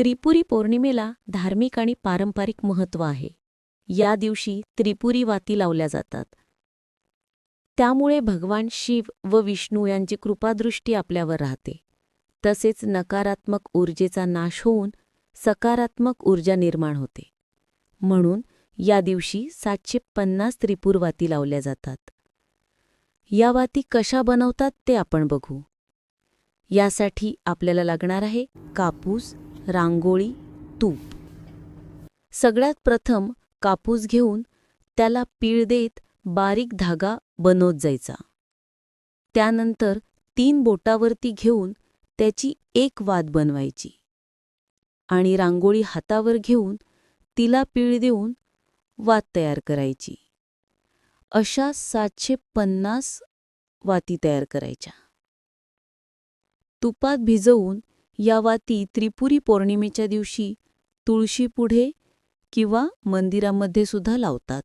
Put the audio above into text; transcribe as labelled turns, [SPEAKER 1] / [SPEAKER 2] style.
[SPEAKER 1] त्रिपुरी पौर्णिमेला धार्मिक आणि पारंपरिक महत्त्व आहे. या दिवशी त्रिपुरी वाती लावल्या जातात. त्यामुळे भगवान शिव व विष्णू यांची कृपादृष्टी आपल्यावर राहते. तसेच नकारात्मक ऊर्जेचा नाश होऊन सकारात्मक ऊर्जा निर्माण होते. म्हणून या दिवशी सातशे पन्नास त्रिपूर वाती लावल्या जातात. या वाती कशा बनवतात ते आपण बघू. यासाठी आपल्याला लागणार आहे कापूस रांगोळी तूप. सगळ्यात प्रथम कापूस घेऊन त्याला पीळ देत बारीक धागा बनवत जायचा. त्यानंतर तीन बोटावरती घेऊन त्याची एक वाद बनवायची आणि रांगोळी हातावर घेऊन तिला पीळ देऊन वात तयार करायची. अशा सातशे पन्नास वाती तयार करायच्या. तुपात भिजवून या वाती त्रिपुरी पौर्णिमेच्या दिवशी तुळशीपुढे किंवा मंदिरामध्ये सुद्धा लावतात.